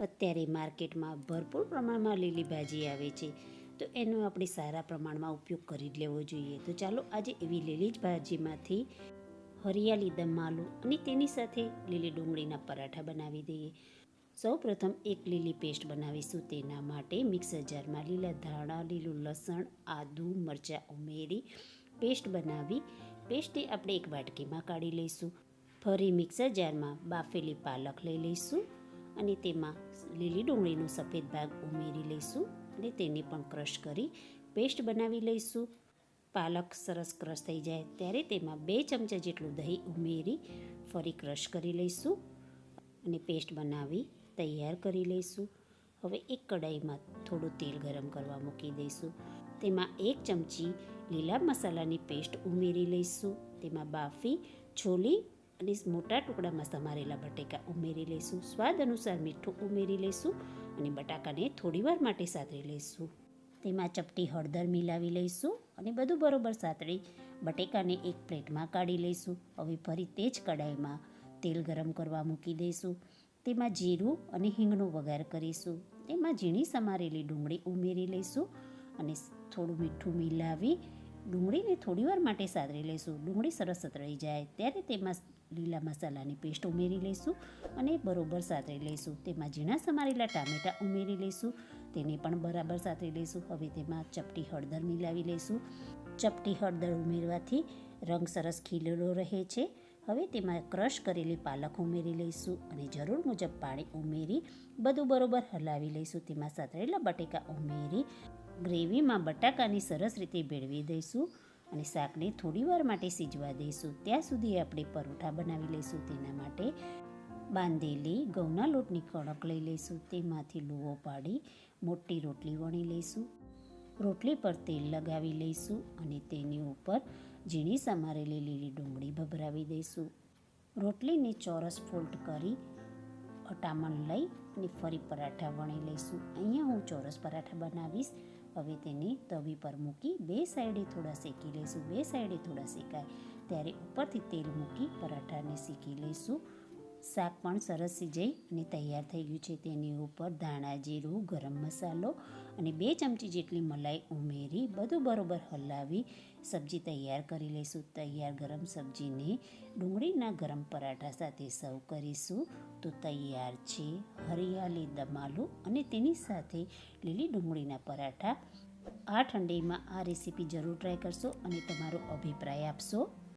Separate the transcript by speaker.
Speaker 1: અત્યારે માર્કેટમાં ભરપૂર પ્રમાણમાં લીલી ભાજી આવે છે. તો એનો આપણે સારા પ્રમાણમાં ઉપયોગ કરી લેવો જોઈએ. તો ચાલો આજે એવી લીલી ભાજીમાંથી હરિયાળી દમાલો અને તેની સાથે લીલી ડુંગળીના પરાઠા બનાવી દઈએ. સૌ પ્રથમ એક લીલી પેસ્ટ બનાવીશું. તેના માટે મિક્સર જારમાં લીલા ધાણા, લીલું લસણ, આદુ, મરચાં ઉમેરી પેસ્ટ બનાવી, પેસ્ટને આપણે એક વાટકીમાં કાઢી લઈશું. ફરી મિક્સર જારમાં બાફેલી પાલક લઈ લઈશું. અને તેમાં લીલી ડુંગળીનો સફેદ ભાગ ઉમેરી લઈશું અને તેને પણ ક્રશ કરી પેસ્ટ બનાવી લઈશું. પાલક સરસ ક્રશ થઈ જાય ત્યારે તેમાં બે ચમચા જેટલું દહીં ઉમેરી ફરી ક્રશ કરી લઈશું અને પેસ્ટ બનાવી તૈયાર કરી લઈશું. હવે એક કડાઈમાં થોડું તેલ ગરમ કરવા મૂકી દઈશું. તેમાં એક ચમચી લીલા મસાલાની પેસ્ટ ઉમેરી લઈશું. તેમાં બાફી છોલી અને મોટા ટુકડામાં સમારેલા બટેકા ઉમેરી લઈશું સ્વાદ અનુસાર મીઠું ઉમેરી લઈશું અને બટાકાને થોડીવાર માટે સાતરી લઈશું તેમાં ચપટી હળદર મિલાવી લઈશું અને બધું બરોબર સાતળી બટેકાને એક પ્લેટમાં કાઢી લઈશું. હવે ફરી તે જ કડાઈમાં તેલ ગરમ કરવા મૂકી દઈશું. તેમાં જીરું અને હિંગનો વઘાર કરીશું. તેમાં ઝીણી સમારેલી ડુંગળી ઉમેરી લઈશું અને થોડું મીઠું મિલાવી ડુંગળીને થોડીવાર માટે સાતરી લઈશું. ડુંગળી સરસ સતરાઈ જાય. ત્યારે તેમાં લીલા મસાલાની પેસ્ટ ઉમેરી લઈશું અને બરોબર સાતરી લઈશું. તેમાં ઝીણા સમારેલા ટામેટાં ઉમેરી લઈશું. તેને પણ બરાબર સાતરી લઈશું. હવે તેમાં ચપટી હળદર મિલાવી લઈશું. ચપટી હળદર ઉમેરવાથી રંગ સરસ ખીલેલો રહે છે. હવે તેમાં ક્રશ કરેલી પાલક ઉમેરી લઈશું અને જરૂર મુજબ પાણી ઉમેરી બધું બરોબર હલાવી લઈશું. તેમાં સાતરેલા બટેકા ઉમેરી ગ્રેવીમાં બટાકાની સરસ રીતે ભેળવી દઈશું અને શાકને થોડીવાર માટે સીજવા દઈશું. ત્યાં સુધી આપણે પરોઠા બનાવી લઈશું. તેના માટે બાંધેલી ઘઉંના લોટની કણક લઈ લઈશું. તેમાંથી લૂવો પાડી મોટી રોટલી વણી લઈશું. રોટલી પર તેલ લગાવી લઈશું અને તેની ઉપર ઝીણી સમારેલી લીલી ડુંગળી ભભરાવી દઈશું. રોટલીને ચોરસ ફોલ્ડ કરી અટામણ લઈ અને ફરી પરાઠા વણી લઈશું. અહીંયા હું ચોરસ પરાઠા બનાવીશ. હવે તેને તવી પર મૂકી બે સાઈડે થોડા શેકી લઈશું, બે સાઈડે થોડા શેકાય. ત્યારે ઉપરથી તેલ મૂકી પરાઠાને શેકી લઈશું. શાક પણ સરસ સિજાઈ અને તૈયાર થઈ ગયું છે. તેની ઉપર ધાણા જીરું, ગરમ મસાલો અને બે ચમચી જેટલી મલાઈ ઉમેરી બધું બરોબર હલાવી સબ્જી તૈયાર કરી લઈશું. તૈયાર ગરમ સબ્જીને ડુંગળીના ગરમ પરાઠા સાથે સર્વ કરીશું. તો તૈયાર છે હરિયાળી દમાલુ અને તેની સાથે લીલી ડુંગળીના પરાઠા. આ ઠંડીમાં આ રેસીપી જરૂર ટ્રાય કરશો અને તમારો અભિપ્રાય આપશો.